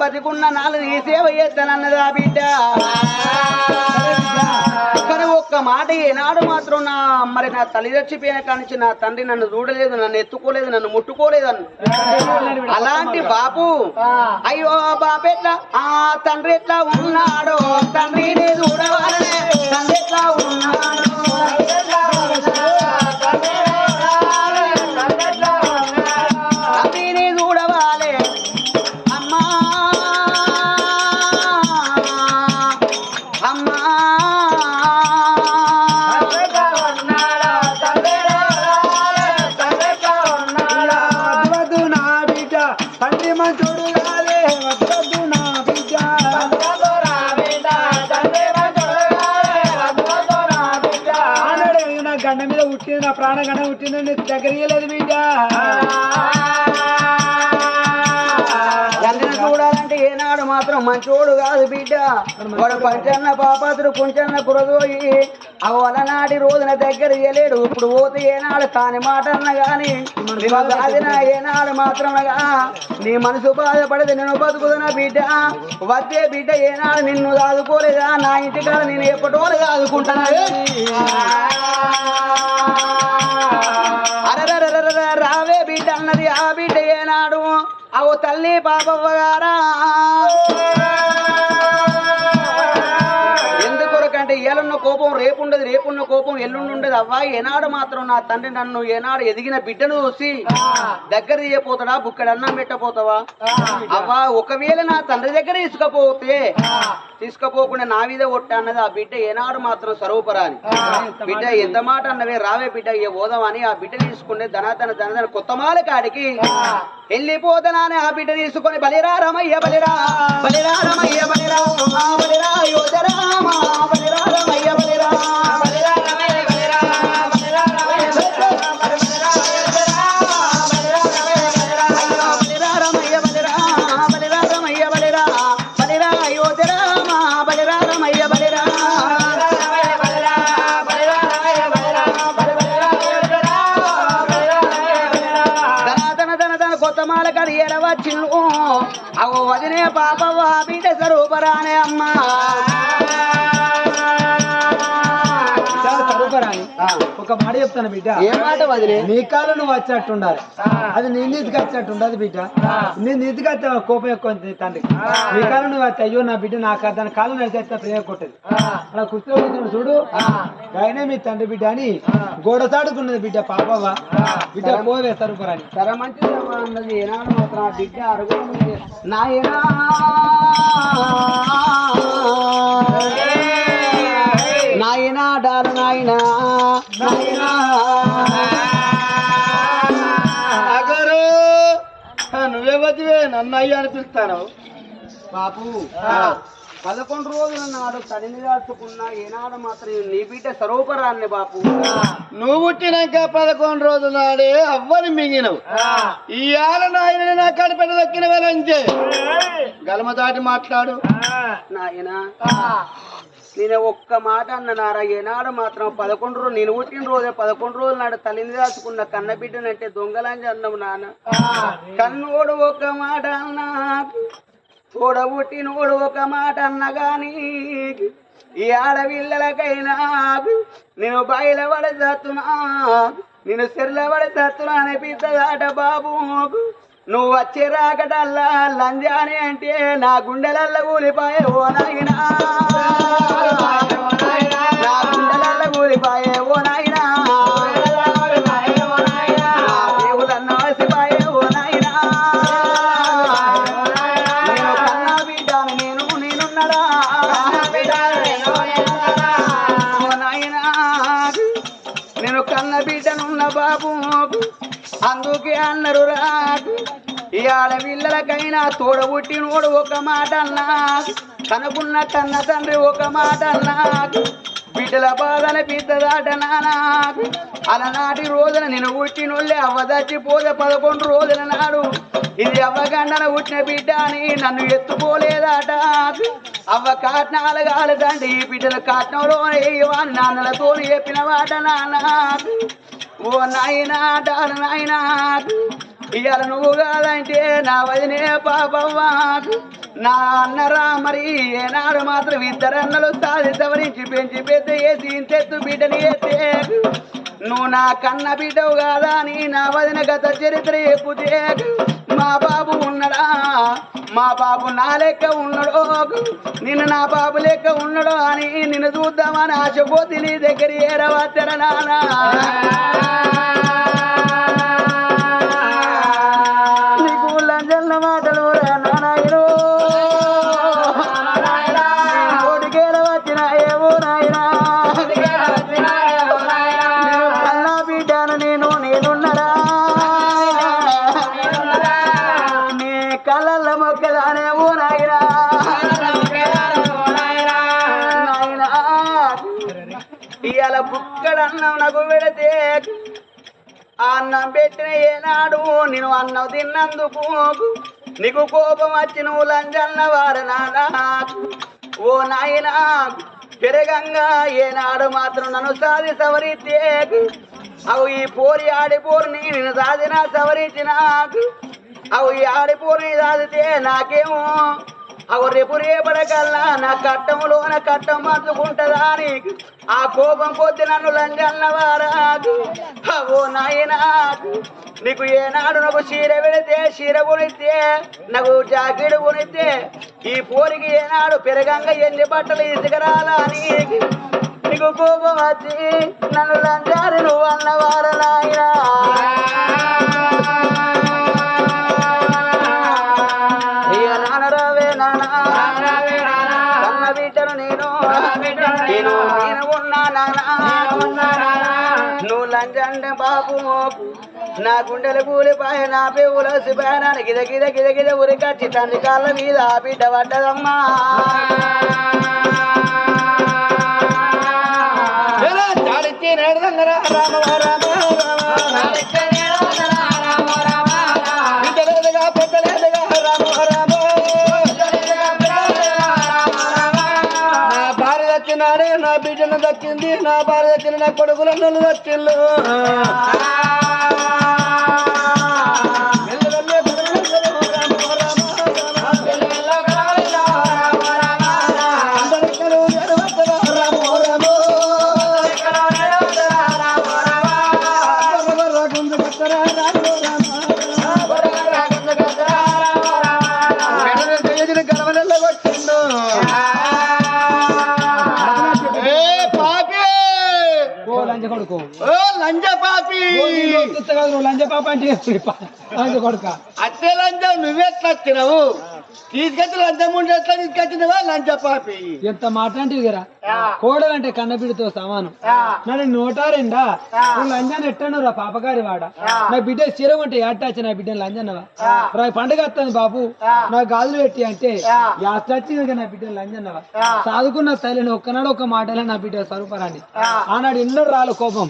బతికున్న నాలుగు నీ సేవ చేస్తానన్నదా బిడ్డ? కానీ ఒక్క మాట ఏనాడు మాత్రం నా మరి నా తల్లి చచ్చిపోయిన కానించి నా తండ్రి నన్ను చూడలేదు నన్ను ఎత్తుకోలేదు నన్ను ముట్టుకోలేదు అన్న అలాంటి బాపు అయ్యో బాపు ఎట్లా? ఆ తండ్రి ఎట్లా ఉన్నాడో తండ్రిని చూడవాలనే. తండ్రి ఎట్లా ఉన్నాడో? పుట్టింది నా ప్రాణ దగ్గర ఇయ్యలేదు బిడ్డ. తండ్రిని చూడాలంటే ఏనాడు మాత్రం మంచోడు కాదు బిడ్డ. వాడు పంచన్న పాపాతుడు కుంచన్న కురదోయి అవలనాటి రోజున దగ్గర ఇయ్యలేడు. ఇప్పుడు పోతే ఏనాడు కాని మాట అన్న గాని సాధిన ఏనాడు మాత్రమగా నీ మనసు బాధపడదు నేను బతుకుతున్నా బిడ్డ. వద్దే బిడ్డ ఏనాడు నిన్ను దాదుకోలేదా? నా ఇంటికాడ నేను ఎప్పటోలు దాదుకుంటాను? అరరరరర రావే బిడ్డ అన్నది. ఆ బిడ్డ ఏనాడు? అవు తల్లి పాపవ్వగారా. ఏలున్న కోపం రేపుండదు రేపున్న కోపం ఎల్లుండి ఉండదు అవ్వా ఏనాడు మాత్రం నా తండ్రి నన్ను ఏనాడు ఎదిగిన బిడ్డను చూసి దగ్గర తీయపోతాడా బుక్కడు అన్నం పెట్టపోతావా అవ్వా ఒకవేళ నా తండ్రి దగ్గర తీసుకపోతే తీసుకపోకుండా నా మీద ఒట్ట అన్నది ఆ బిడ్డ ఏనాడు మాత్రం సర్వపరాని. బిడ్డ ఎంత మాట అన్నవే రావే బిడ్డ ఏ పోదామని ఆ బిడ్డ తీసుకునే ధనాతన ధనధన కొత్త మాల కాడికి వెళ్ళిపోతానని ఆ బిడ్డ తీసుకొని బలిరా రమయ్య బలిరా బలిరా రమయ్య బలిరా బలిరా యోధరామ బలిరా కొత్త మాల కడి ఎడవచ్చిను అవో వదినే పాపవ్వ బిడ్డ స్వరూపరానే అమ్మా. ఒక మాట చెప్తాను బిడ్డ. ఏ మాట వదిలే? నీ కాలు నువ్వు వచ్చేట్టు ఉండాలి అది నీ నీతికి వచ్చేట్టు ఉండదు బిడ్డ నీ నీతికి వస్తే కోపం ఎక్కువ తండ్రి. నీ కాలు నువ్వు వస్తే అయ్యో నా బిడ్డ నాకు దాని కాలు నడిచేస్తే ప్రేమ కొట్టదు. అలా కుర్చీలో చూడు. ఆయనే మీ తండ్రి బిడ్డ అని గోడ చాటుకున్నది బిడ్డ పాపవ్వ. బిడ్డ పోవే సరుపరాని సర మంచిది అన్నది ఏనాడు మాత్రం ఆ బిడ్డ అరుగు నాయనా! నాయనా డాలు నాయనా. అగరు నువ్వే వచ్చివే నన్ను అయ్యా అని పిలుస్తాను. బాపు పదకొండు రోజుల నాడు తడిని దాచుకున్న ఏనాడు మాత్రం నీ బిడ్డ సరోపరాన్ని బాపు. నువ్వు పుట్టినాక పదకొండు రోజుల నాడే అవ్వని మింగినవు. ఇవాళ నాయన నా కడపెట్ట దక్కిన వేలంటే గలమ దాటి మాట్లాడు. నాయనా. నేను ఒక్క మాట అన్ననారా ఏనాడు మాత్రం పదకొండు రోజు నేను పుట్టిన రోజే పదకొండు రోజుల నాడు తల్లిని దాచుకున్న కన్న బిడ్డనంటే దొంగలాంటి అన్నావు నాన్న. కన్నోడు ఒక మాట అన్నా తోడబుట్టినోడు ఒక మాట అన్న కానీ ఈ ఆడపిల్లలకైనా నేను బయలు పడి నేను సెర్ల పడి చస్తున్నా బాబు. నువ్వు వచ్చే రాకటల్లా లంజాని అంటే నా గుండెలల్ల కూలిపోయే ఓ నాయనా. బాబు అందుకే అన్నారు రాకు. ఇవాళ పిల్లలకైనా తోడబుట్టినోడు ఒక మాట అన్నా. కనుకున్న కన్న తండ్రి ఒక మాట అన్నా. బిడ్డల బాధల పెద్దదాట నాకు. అలనాటి రోజున నేను పుట్టినోళ్ళే అవ్వ చచ్చిపోతే పదకొండు రోజుల నాడు. ఇది అవ్వగండన పుట్టిన బిడ్డ అని నన్ను ఎత్తుకోలేదాట. అవ్వ కాట్నాలు కాలేదండి ఈ బిడ్డల కాట్నంలో నాన్నలతో చెప్పిన వాట నాన్న ఓ నాయనా డాల నాయనా ఇవాళ నువ్వు కాదంటే నా వదినే పాపవ్వా. నా అన్నరా మరి ఏనాడు మాత్రం ఇద్దరన్నలు సాధి సవరించి పెంచి పెద్ద వేసి ఇంతెత్తు బిడ్డని వేస్తే నువ్వు నా కన్న బిడ్డవు కాదా నీ నా వదిన గత చరిత్ర చెప్పుతే. మా బాబు ఉన్నడా మా బాబు నా లెక్క ఉన్నడో. నిన్ను నా బాబు లెక్క ఉన్నడో అని నిన్ను చూద్దామని ఆశపోతి నీ దగ్గర ఏరవచ్చర నానా. అన్నం పెట్టిన ఏనాడు నేను అన్నం తిన్నందుకు నీకు కోపం వచ్చి నువ్వు లంజన్న వారనాడా ఓ నాయనా పెరగంగా ఏనాడు మాత్రం నన్ను సాది సవరితే అవు ఈ పోరి ఆడిపోరిని నేను సాధినా సవరించిన అవు ఈ ఆడిపోరిని సాధితే నాకేమో అవు రేపు రేపడకల్లా నా కట్టంలోన కట్టం అందుకుంటదా అని ఆ కోపం కొద్ది నన్ను లంజన్నవారాకు అవో నాయనా నీకు ఏనాడు నాకు చీర పెడితే చీర కొనితే నాకు జాకెట్ కొనితే ఈ పోరికి ఏనాడు పెరగంగా ఎన్ని బట్టలు ఇసుకరాలా అని నీకు కోపం వచ్చి నన్ను లంజారి నువ్వు అన్నవారా నాయనా కన్న బిడ్డను నేను నేను ఉన్నా నువ్వు లంచంటే బాబు నా గుండెలు కూలిపాయ నా పేవుల శిపాయనాన్ని గిద గిద గిద గిద ఉరికచ్చి తండ్రి కాళ్ళ మీద బిడ్డ పడ్డదమ్మా రామ రామ నా భార్య దక్కిన నా కొడుకుల నన్ను దక్కిళ్ళు పాప అంటే లంచ కొడుక. అత్తే నువ్వెట్లా వచ్చినావు తీసుకొచ్చి లంచం ఉంటే ఎట్లా తీసుకొచ్చినవా లంచ పాపి. ఎంత మాట అంటే కదా. కోడలు అంటే కన్నబిడ్డతో సమానం. నన్ను నోటా రెండా? నువ్వు లంజాన్ని ఎట్టను రా పాపగారి వాడ? నా బిడ్డ స్థిరం అంటే ఏటాచి నా బిడ్డ లంజన్నవా రా పండుగ వస్తుంది బాబు. నా గాజులు పెట్టి అంటే యాస్టచ్చింది కదా నా బిడ్డ లంజన్నవా సాదుకున్న తల్లిని ఒక్కనాడు ఒక్క మాటలే నా బిడ్డ స్వరూపరాన్ని ఆనాడు ఎన్నో రాలు కోపం.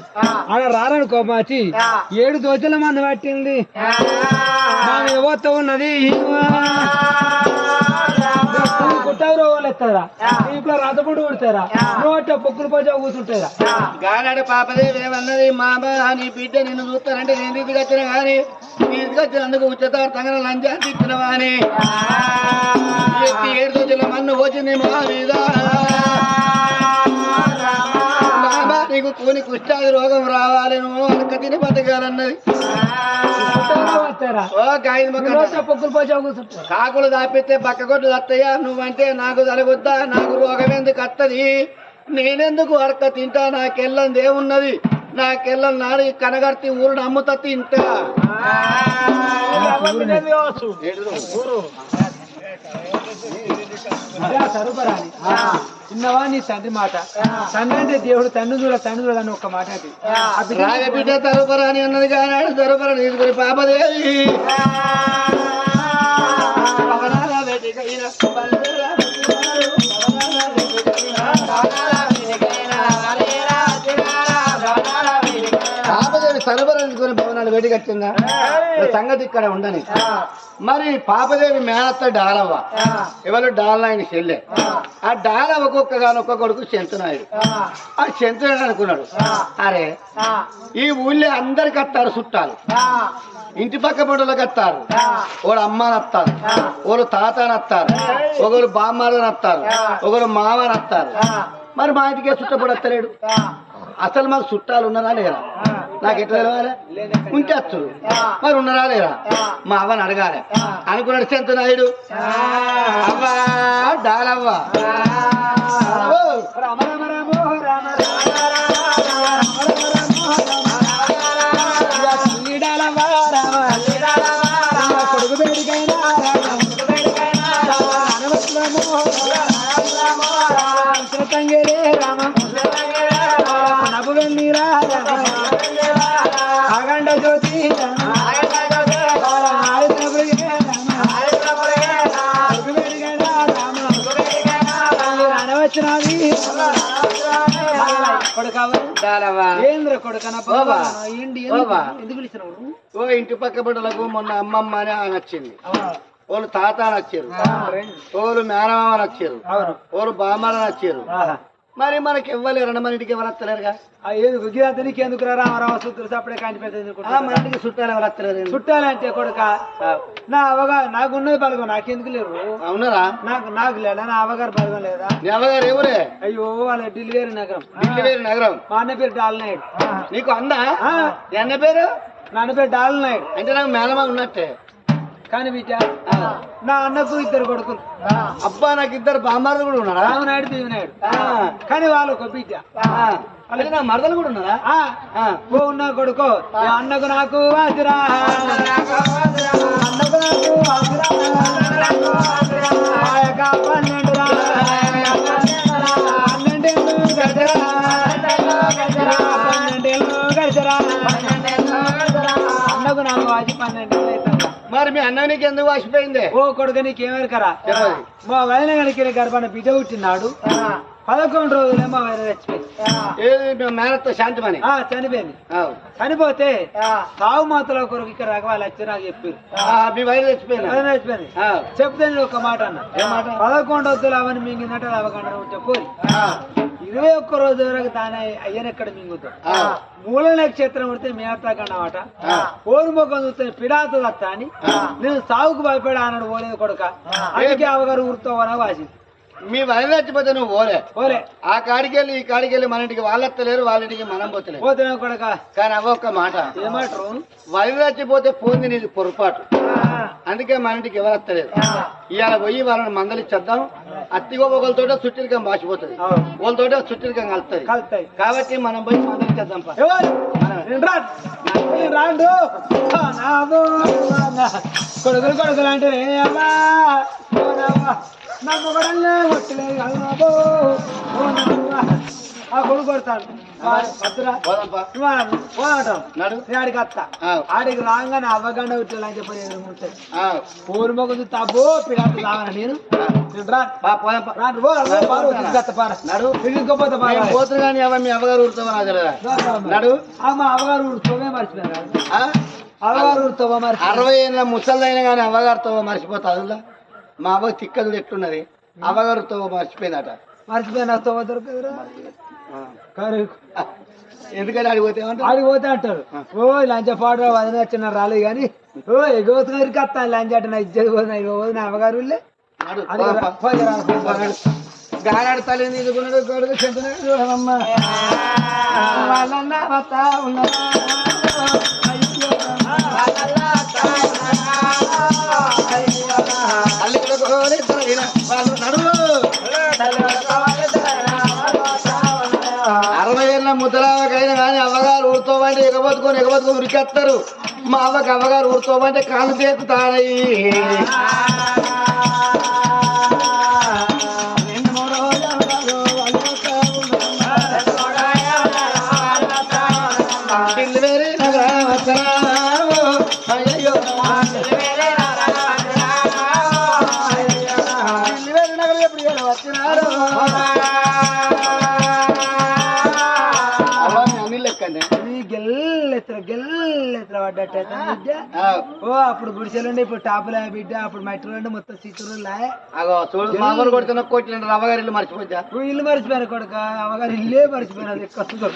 ఆనాడు రాలని కోపం వచ్చి ఏడు దోచల మంది పట్టింది. ఎవరితో ఉన్నది? కుట్టారు వాళ్ళు ఎత్తారా? ఇంట్లో రథపుడు కొడతారా? నోట పొక్కులు పోజా కూర్చుంటారా? గానాడు పాపదేవి ఏమన్నది మామ నీ బిడ్డ నిన్ను చూస్తానంటే నేను తీసుకొచ్చిన కానీ తీసుకొచ్చినందుకు ఉచిత తగిన లంచాన్ని ఇచ్చినవా అని ఏడు రోజుల మన్ను వచ్చింది మా మీద. నీకు కూని కుష్టాది రోగం రావాలి నువ్వు. అనక తిని బతకాలన్నది. కాకులు దాపితే బక్కగొడ్లు తత్తయ్యా నువ్వంటే నాకు తలగొద్దా నాకు రోగం ఎందుకు వత్తది నేనెందుకు అరక తింటా? నాకెళ్ళంది ఏమున్నది నాకెళ్ళం నాడు ఈ కనగర్తి ఊరు అమ్ముతా తింటా. అదే సరుపరాని చిన్నవా నీ తండ్రి మాట? తండ్రి అంటే దేవుడు తండ్రి చూడ తండ్రి చూడ అని ఒక మాట అది. బిడ్డ తరుపరాని అన్నది కానాడు తరుపరాని తీసుకుని పాపదేవి. వేడి కట్టిందా? సంగతి ఇక్కడ ఉండని. మరి పాపదేవి మేనత్త డాలవ్వ. ఎవరు? డాలనాయని చెల్లె. ఆ. డాలవ్వ ఒక్కొక్క ఒక్క కొడుకు చెంచునాయుడు ఆ. చెంచునాయుడు అనుకున్నాడు. అరే ఈ ఊళ్ళో అందరికి వస్తారు చుట్టాలు. ఇంటి పక్క పండుగలకు వస్తారు ఒకడు అమ్మని వస్తారు ఒకరు తాతని వస్తారు ఒకరు బామ్మని వస్తారు ఒకరు మామని వస్తారు మరి మా ఇంటికే చుట్టపడి వస్తలేడు అసలు మాకు చుట్టాలు ఉన్నారా లేరా నాకు ఎట్లా తెలవాలి? ఉంటే మరి ఉన్నారా లేరా? మా అవ్వని అడగాలి. అనుకున్నాడు చెంత నాయుడు. అవ్వా డాలవ్వ. ఓ ఇంటి పక్క బిడ్డలకు మొన్న అమ్మమ్మ అని ఆమె వచ్చింది వాళ్ళు తాత అని వచ్చారు వాళ్ళు మేనమామ అని వచ్చారు వాళ్ళు బామ్మ అని వచ్చారు. మరి మనకి ఇవ్వలేరు మన ఇంటికి ఎవరు వస్తలేరుగా? ఏది గుగ్గిరాత నీకెందుకు రా రామారావు సూత్రుడు అప్పుడే కాంటి ఆ, మన ఇంటికి చుట్టాలు ఎవరు వస్తలేరు చుట్టాలంటే కొడుక నా అవగా నాకు ఉన్నది బలగం నాకెందుకు లేరు? అవునరా? నాకు నాకు లేదా? నా అవగారు బలగం లేదా? నీ అవ్వగారు ఎవరే? అయ్యో వాళ్ళ ఢిల్లీవేరు నగరం. ఢిల్లీవేరు నగరం. మా అన్న పేరు డాల్నాయుడు నీకు అందా? ఆ, ఎన్న పేరు? నా అన్న పేరు డాల్నాయుడు అంటే నాకు మేనమా ఉన్నట్టే. కానీ బిడ్డ నా అన్నకు ఇద్దరు కొడుకులు. అబ్బా నాకు ఇద్దరు బామ్మారులు కూడా ఉన్నారా? రామనాయుడు భీమనాయుడు కానీ వాళ్ళు ఒక బిడ్డ. అంటే నా మరదలు కూడా ఉన్నారా. ఓ ఉన్న కొడుకు అన్నకు నాకు వాసిరా అన్నకు నాకు పన్నెండు. పన్నెండేళ్ళు. పన్నెండేళ్ళు. అన్నకు నాకు వాసి అవుతుంది మరి మీ అన్న నీకు ఎందుకు వాసిపోయింది? ఓ కొడుకు నీకేమెరకరా? తెలియదు. మా వైన గడికిన గర్భాన బిడ్డ పుట్టినాడు పదకొండు రోజులే మా వైన చచ్చిపోయింది. మేనత్త శాంతిమని ఆ, చనిపోయింది. చనిపోతే సాగు మాతల కొరకు ఇక్కడ రకవాళ్ళు వచ్చి నాకు చెప్పారు. మీ వైన చచ్చిపోయింది. ఆ, చెప్తే ఒక మాట అన్న? పదకొండు వద్దులు అవన్నీ మింగినట్టు అవకుండా చెప్పు. ఇరవై ఒక్క రోజు వరకు తానే అయ్యను ఎక్కడ మింగుతాడు. మూల నక్షత్రం ఉడితే మేస్తాకన్నమాట ఆ. ఓరు మొక్కం చూస్తే పిడాత దత్త అని నేను సాగుకు భయపడి అన్నాడు పోలేదు కొడుక. అందుకే అవగారు ఊరుతావని వాసి మీ వైరు చచ్చిపోతే నువ్వు పోలే. పోలే. ఆ కాడికి వెళ్ళి ఈ కాడికి వెళ్ళి మన ఇంటికి వాళ్ళు వస్తలేరు వాళ్ళ ఇంటికి మనం పోతలేరు పోతున్నా కొడుక. కానీ అవ్వ ఒక్క మాట. ఏమంటారు? వైరు చచ్చిపోతే పోంది నీది పొరపాటు. అందుకే మన ఇంటికి ఎవరు వస్తలేరు ఇవాళ పోయి వాళ్ళని మందలిచ్చేద్దాం అత్తిగో ఒకరితోటే చుట్టిరికం బాసిపోతుంది అవును. వాళ్ళతోటే చుట్టిరికం కలుతాయి కాబట్టి మనం పోయి మందలిచ్చేద్దాం పా. రాండు కొడుకులు కొడుకులు అంటే అమ్మా. నా మొగడల్లే ఆ కొడుకు కొడతాడు పోరాటం ఆడికి రాగానే అవ్వగండ ఉట్టాలని చెప్పి ఉంటాయి మొగ్గు తబ్బో పిల్లలు రావన నేను? పారు, పార. పార. కానీ అవ్వ మీ అవ్వగారు. నడు. అమ్మ అవ్వగారు ఊరుతోనే మర్చిపోయారు. ఆ? అవ్వగారు ఊరుతోవా మరి అరవై ఏళ్ళ ముసలైనా కానీ అవ్వగారితో మర్చిపోతా మా అవ్వ తిక్కదుడు ఎట్లున్నది అవ్వగారితో మర్చిపోయిందట. మర్చిపోయిన తోవ దొరకదురా. కానీ ఎందుకంటే అడిగిపోతే ఏమంటారు? ఆడికి పోతే అంటారు ఓ లంచ పాట వదిన వచ్చిన రాలేదు కానీ ఓ ఎగోతుగారికి వస్తాను లంచ అంటే నా ఇజ్జత పోతున్నా ఇగో నా అవ్వగారు ఊళ్ళే. నడు, అది పోదాం రా, పా. పోయి రా, అరవై కానీ అవ్వగారు ఊరుతోమంటే ఎగబోతుకొని ఎగబోతుకొని ఉరికేస్తారు మా అవ్వకి అవ్వగారు ఊరుతోమంటే కాళ్ళు తేకుతారయ్యి పడ్డట్టు బిడ్డ. ఓ అప్పుడు గుడిసెలుండే ఇప్పుడు టాపులే బిడ్డ అప్పుడు మట్టి ఉండే మొత్తం సీతురులే అగో చూడు మామూలు కొడుతున్న కొట్టిన రవ్వగారి ఇల్లు మర్చిపోద్దా నువ్వు ఇల్లు మర్చిపోయారు కొడుక. అమ్మగారు ఇల్లే మర్చిపోయారు అది కష్టం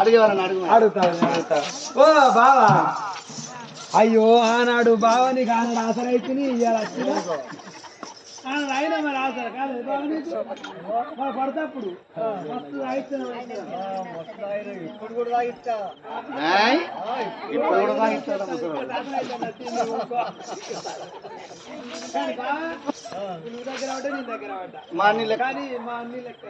అడిగే వాళ్ళని అడుగు అడుగుతావు అడుగుతావు ఓ బావా. అయ్యో ఆనాడు బావ నీకు ఆనాడు ఆసర అయితే ఇవాళ అయినా మరి ఆసర కాదు మరి పడతప్పుడు మస్తు ఇప్పుడు కూడా తాగిస్తా. ఏయ్? ఇప్పుడు కూడా తాగిస్తాడా ముసలోడు? కానీ బావ, నువ్వు దగ్గర పడ్డా నీ దగ్గర పడ్డా. మా అన్ని లెక్క. కానీ మా అన్ని లెక్క.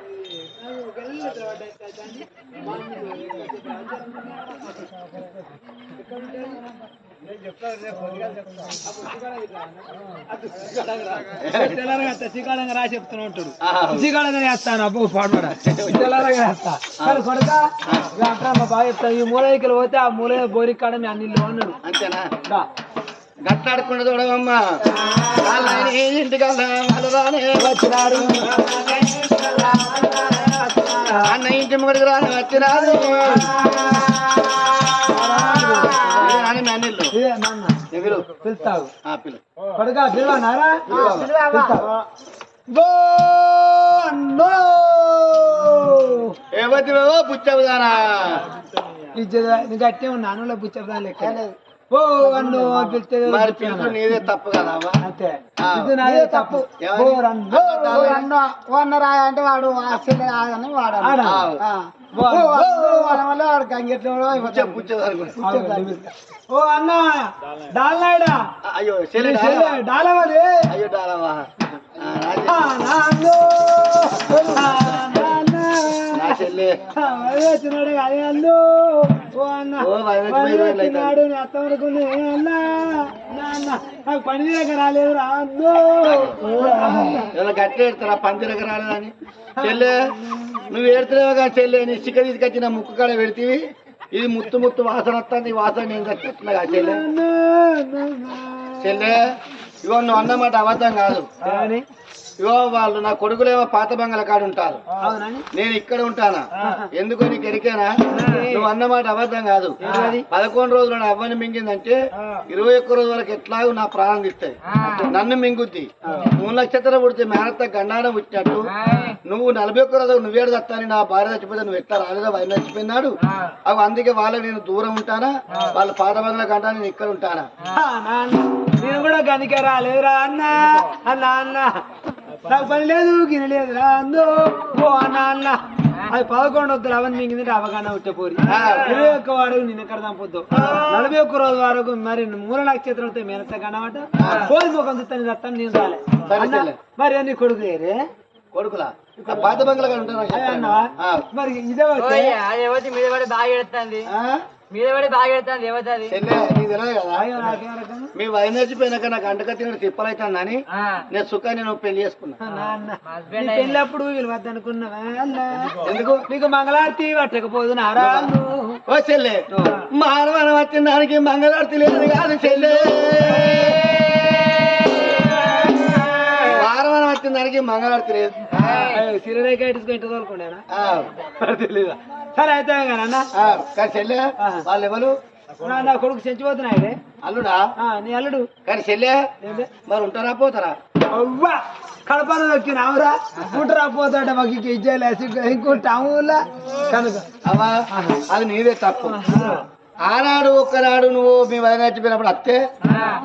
ఎక్కడ శ్రీకాళంగా రా చెప్తూనే ఉంటాడు ఆహా. శ్రీకాళంగా వేస్తాను అబ్బో పాడబడ తెల్లారగా వేస్తా కానీ కొడక. ఇక అంటారా మా బాగా చెప్తాను ఈ మూల దగ్గర పోతే ఆ మూల బోరి కాడ మీ అన్ని అన్నాడు. అంతేనా. గట్లాడకుండా చూడవమ్మ. ఇంటికల్లా అన్న ఇంటి ముంగడికి రాని వచ్చినారు. పిలుస్తావు. కొడక పిలవనారా ఏవతివో పుచ్చవుదానా నీకు ఉన్నా అనులో బుచ్చదా లెక్క. ఓ అన్ను అని పిలిస్తే మరి పిలుపు నీదే తప్పు కదా. అంతే. ఇది నాదే తప్పు? ఓ రన్ను. అంటే వాడు ఆడని వాడు ఆడ. ఆ. ఓ అన్ను. వల్ల వాడు గంగెట్లో పుచ్చ పుచ్చదనుకుంటా ఓ అన్న డాల్నాయుడా అయ్యో నీ చెల్లి చెల్లె డాలవది అయ్యో డాలవా ఆ, రాజే. ఆ, నాన్ను. ఆ, నాన్న. నా చెల్లి ఆ, వదిలే తిన్నాడు అదే అల్లు ఓ అన్న ఓ, వదిలే వదిలే తిన్నాడు, వదిలే తిన్నాడు నీ అత్త వరకునే అన్న నాన్న నాకు పని చేయక రాలేదు రా అన్ను. ఇలా గట్టి ఎడతారా పందిరక రాలేదని. చెల్లె నువ్వు ఏడుతున్నావు కదా చెల్లె? నీ చిక్క తీసుకొచ్చి నా ముక్కు కాడ పెడితివి. ఇది ముత్తు ముత్తు వాసన వస్తుంది ఈ వాసన నేను కదా చెల్లె. చెల్లె ఇగో నువ్వు అన్నమాట అబద్ధం కాదు. కానీ ఇగో వాళ్ళు నా కొడుకులేమో పాత బంగళ కాడ ఉంటారు అవునని నేను ఇక్కడ ఉంటానా? ఎందుకో నీకు ఎరికేనా? నువ్వు అన్నమాట అబద్ధం కాదు. పదకొండు రోజులు నా అవ్వని మింగిందంటే ఇరవై ఒక్క రోజు వరకు ఎట్లాగో నా ప్రాణం తీస్తాయి. నన్ను మింగుద్ది. మూడు నక్షత్రం పుడితే మేనత్త గండాన పుట్టినట్టు నువ్వు నలభై ఒక్క రోజు నువ్వేడు తత్తాని నా భార్య చచ్చిపోతే నువ్వు ఎట్లా రాలేదా వైన్ చచ్చిపోయినాడు? అవి అందుకే వాళ్ళకి నేను దూరం ఉంటానా? వాళ్ళ పాత బంగ్లా గంటా నేను ఇక్కడ ఉంటానా? ఆ, నాన్న. నేను కూడా గనికే రాలేదురా అన్న. అన్న అన్న. నాకు పని లేదు గిన లేదురా అందు ఓ అన్న అన్న. అది పదకొండు వద్దు అవన్నీ మింగింది అవగాహన ఉంటే పోరి. ఇరవై ఒక్క వాడు నిన్న ఎక్కడ చంపొద్దు? నలభై ఒక్క రోజు వరకు మరి మూల నక్షత్రం వస్తే మేనత్త కనమాట. పోయి ముఖం చూస్తాను తత్తాను నేను రాలే. మరి అన్ని కొడుకు లేరే? కొడుకులా? ఆ పాత బంగ్లా. మరి ఇదే మీద పడి బాగా ఎడుతుంది ఆ? మీద పడి బాగా ఎడుతుంది యువతి నాకేం మీ వైన్ చచ్చిపోయినాక నాకు అంటకత్తిన తిప్పలైతుందని నేను. సుఖ నేను పెళ్ళి చేసుకున్నా. పెళ్ళప్పుడు వీళ్ళు వద్దనుకున్నావా అన్న? ఎందుకు? నీకు మంగళారతి పట్టకపోదు నారా ఓ చెల్లె మానవనం వచ్చిన దానికి మంగళారతి లేదు కాదు చెల్లె. మానవనం వచ్చిన దానికి మంగళారతి లేదు. సిరరేఖ ఇటుకు ఇంటి తోలుకుండేనా ఆ, తెలీదా. సరే అయితే కానీ అన్న. ఆ, కానీ చెల్లె వాళ్ళు ఎవరు? నా- నా కొడుకు చచ్చిపోతున్నాయి అల్లుడా? నీ అల్లుడు. కానీ చెల్లె? మరి ఉంటారా పోతారా? అవ్వా! కడపలో నొక్కినావురా కుట్రా పోతాడ మాకు ఇంక ఇచ్చేయాలి ఇంకుంటాములా కనుక. అవ్వా అది నీదే తప్పు. ఆనాడు ఒక్కనాడు నువ్వు మీ వైన్ చచ్చిపోయినప్పుడు అత్తే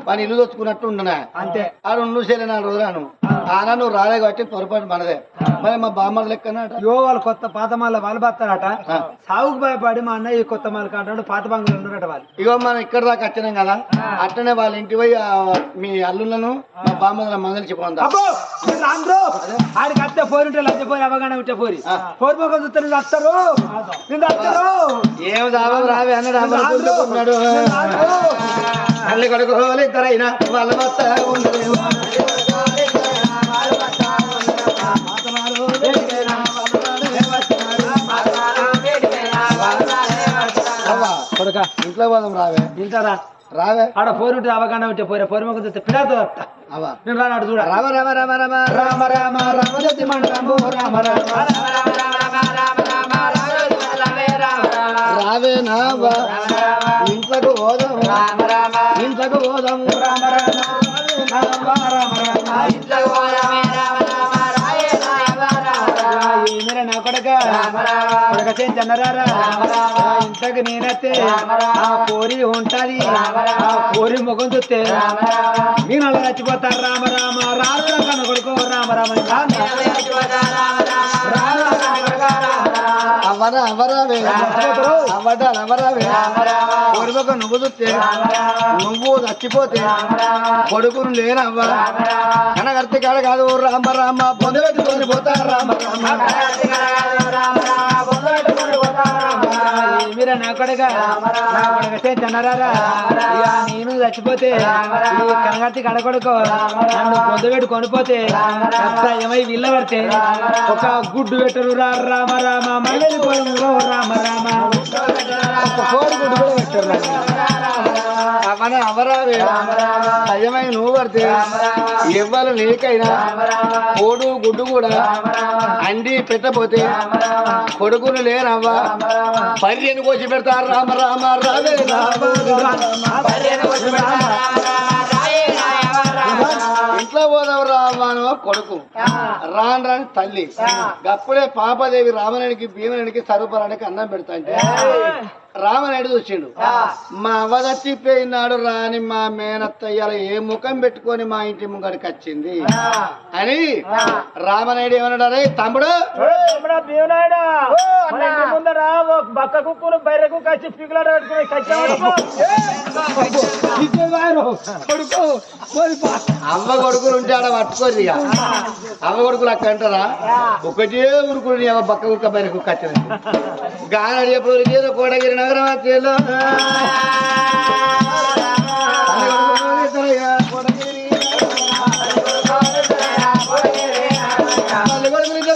వాని ఇల్లు తెచ్చుకున్నట్టు ఉండనా? అంతే. ఆడు ఉండు చెల్లె నాలుగు రోజులు ఆనా నువ్వు రాలే కాబట్టి పొరపాటు మనదే. మరి మా బామ్మర్ లెక్కనట. యో వాళ్ళు కొత్త పాత మాల వాళ్ళు బతారట సాగుకు భయపడి మా అన్నయ్య ఈ కొత్త మాల కాంటాడు పాత బంగులు ఉన్నారట వాళ్ళు. ఇగో మనం ఇక్కడ దాకా వచ్చినాం కదా అట్టనే వాళ్ళ ఇంటి పోయి మీ అల్లులను మా బామ్మల పోందా అబ్బో రాంద్రో ఆడికి అత్తే పోరింటే లచ్చ పోయి అవగానే ఉంటే పోరి పోరి మొక్క చూస్తే నువ్వు వస్తారు నిన్ను రావే అన్నాడు కూర్చుకున్నాడు కొడుకు ఇద్దరైనా వాళ్ళ ఇంట్లో పోదాం రావే వింటారా రావే ఆడ పోరి అవగానే ఉంటే పోరే పోరి మొక్క చూస్తే వస్తా అవ్వా నేను రానాడు చూడ రామ రామ రామ రామ రామ రామ రామ జతి మండలము రామ రామ రావే నావా ఇంట్లోకి పోదాము ఇంట్లోకి పోదాము రామ రామ నా కొడక కొడక చెన్నరారా ఇంతకు నేనైతే ఆ కోరి ఉంటది ఆ కోరి ముఖం చూస్తే నేను అలా చచ్చిపోతారు రామ రామ రాదు కన్న కొడుకో రామ రామ కొడుకు నువ్వు చూస్తే నువ్వు చచ్చిపోతే కొడుకును లేనవ్వా. కనగర్తి కాడ కాదు రామ రామ. పొందబెట్టుకొని పోతా రామ. ఏమిరా నా కొడక నా కొడక చెన్నరారా ఇక నేను చచ్చిపోతే ఈ కనగర్తి కడకొడుకో నన్ను పొద్దుపెట్టి కొనిపోతే ఏమై విల్ల పడితే ఒక గుడ్డు పెట్టరు రా రామ రామ మళ్ళీ పోయి రామ రామ ఒక కోడి గుడ్డు కూడా పెట్టరు అవన అవరావే అయ్యమై నువ్వు పడితే ఎవ్వరు లేకైనా కోడు గుడ్డు కూడా అండి పెట్టపోతే కొడుకును లేనవ్వా పర్యను కోసి పెడతారు రామ రామ రావే ఇంట్లో పోదాం రామాను కొడుకు. రాను రాని తల్లి. గప్పుడే పాపదేవి రామనుడికి భీమనుడికి సరుపరానికి అన్నం పెడతా అంటే. రామనాయుడు చూసిండు మా అవ్వ చచ్చిపోయినాడు రాని మా మేనత్త ఇవాళ ఏ ముఖం పెట్టుకొని మా ఇంటి ముంగడికి వచ్చింది. అని రామనాయుడు ఏమన్నాడు అరే తమ్ముడు? బక్క కుక్కను బైర కుక్క వచ్చి పిగులాడ కొడుకు పోయి పా. అవ్వ కొడుకులు ఉంటే ఆడ పట్టుకోరు ఇక. అవ్వ కొడుకులు అక్క అంటారా? ఒకటే అవ్వ బక్క కుక్క బయట కుక్క వచ్చింది. గాలి ఎప్పుడు ఏదో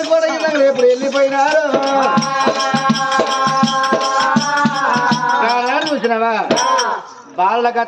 కోటగిరి నగరం వెళ్ళిపోయినారు? చూసినావా? వాళ్ళకి